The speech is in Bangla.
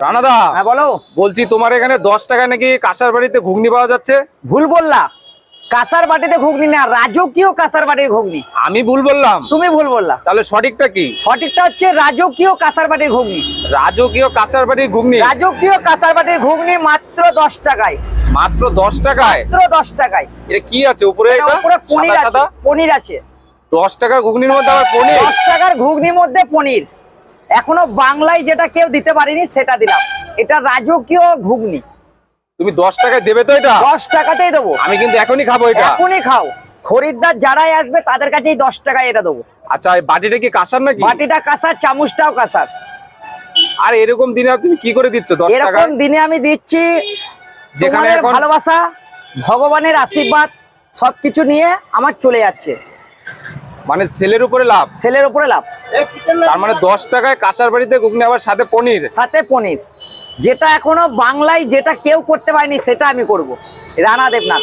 রানাদা হ্যাঁ বলো। বলছি তোমার এখানে দশ টাকা নাকি কাঁসার বাড়িতে ঘুগনি পাওয়া যাচ্ছে? ভুল বললা। কাঁসার বাটিতে ঘুগনি না রাজকীয় কাঁসার বাটির ঘুগনি। আমি ভুল বললাম? তুমি ভুল বললা। তাহলে সঠিকটা কি? সঠিকটা হচ্ছে রাজকীয় কাঁসার বাটির ঘুগনি। রাজকীয় কাঁসার বাড়ির ঘুগনি? রাজকীয় কাঁসার বাটির ঘুগনি মাত্র দশ টাকায়। মাত্র দশ টাকায়? মাত্র দশ টাকায়। এটা কি আছে উপরে উপরে পনির আছে? পনির আছে। দশ টাকার ঘুগনির মধ্যে আবার পনির? দশ টাকার ঘুগনির মধ্যে পনির। এখনও বাংলায় যেটা কেউ দিতে পারেনি সেটা দিলাম। এটা রাজকীয় ঘুগনি। তুমি দশ টাকায় দেবে তো এটা? দশ টাকাতেই দেবো। আমি কিন্তু এখনই খাব এটা। এখনই খাও। খরিদ্দার যারাই আসবে তাদের কাছেই দশ টাকায় এটা দেবো। আচ্ছা বাটিটা কি কাঁসার নাকি? বাটিটা কাঁসার চামচটাও কাঁসার। আর এরকম দিনে তুমি কি করে দিচ্ছ দশ এরকম দিনে আমি দিচ্ছি যেখানে ভালোবাসা ভগবানের আশীর্বাদ সবকিছু নিয়ে আমার চলে যাচ্ছে। মানে সেলের উপরে লাভ? সেলের উপরে লাভ। তার মানে দশ টাকায় কাঁসার বাড়িতে ঘুগনি আবার সাথে পনির? সাথে পনির। যেটা এখনও বাংলায় যেটা কেউ করতে পারেনি সেটা আমি করব। রানা দেবনাথ।